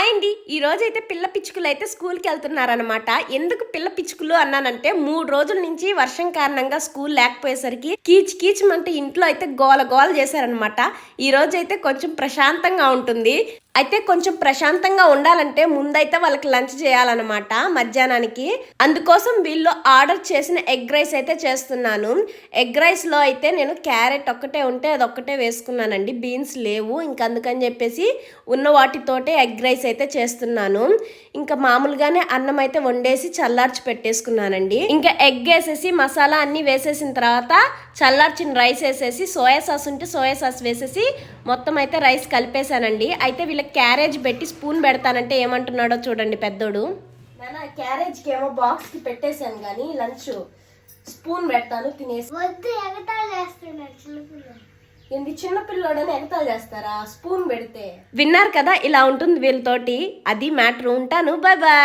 Hi అండి ఈ రోజు అయితే పిల్ల పిచ్చుకలు అయితే స్కూల్కి వెళ్తున్నారనమాట ఎందుకు పిల్ల పిచ్చుకలు అన్నానంటే మూడు రోజుల నుంచి వర్షం కారణంగా స్కూల్ లేకపోయేసరికి కీచ్ కీచ్ అంటే ఇంట్లో అయితే గోల గోల చేశారనమాట ఈ అయితే కొంచెం ప్రశాంతంగా ఉంటుంది. అయితే కొంచెం ప్రశాంతంగా ఉండాలంటే ముందైతే వాళ్ళకి లంచ్ చేయాలన్నమాట మధ్యాహ్నానికి. అందుకోసం వీళ్ళు ఆర్డర్ చేసిన ఎగ్ రైస్ అయితే చేస్తున్నాను. ఎగ్ రైస్లో అయితే నేను క్యారెట్ ఒక్కటే ఉంటే అది ఒక్కటే వేసుకున్నానండి. బీన్స్ లేవు. ఇంకా అందుకని చెప్పేసి ఉన్న వాటితోటే ఎగ్ రైస్ అయితే చేస్తున్నాను. ఇంకా మామూలుగానే అన్నం అయితే వండేసి చల్లార్చి పెట్టేసుకున్నానండి. ఇంకా ఎగ్ వేసేసి మసాలా అన్నీ వేసేసిన తర్వాత చల్లార్చిన రైస్ వేసేసి సోయా సాస్ ఉంటే సోయా సాస్ వేసేసి మొత్తం అయితే రైస్ కలిపేశానండి. అయితే వీళ్ళకి క్యారేజ్ పెట్టి స్పూన్ పెడతానంటే ఏమంటున్నాడో చూడండి పెద్దోడు. నాన్న క్యారేజ్కి ఏమో బాక్స్కి పెట్టేశాను కానీ లంచ్ స్పూన్ పెడతాను తినేసి. వద్దు ఎగతాళి చేస్తున్నాడు చిన్నపిల్లలు ఏంటి చిన్న పిల్లోడని ఎగతాలు చేస్తారా? స్పూన్ పెడితే. విన్నారు కదా ఇలా ఉంటుంది వీళ్ళతోటి. అది మ్యాటర్ ఉంటాను. Bye bye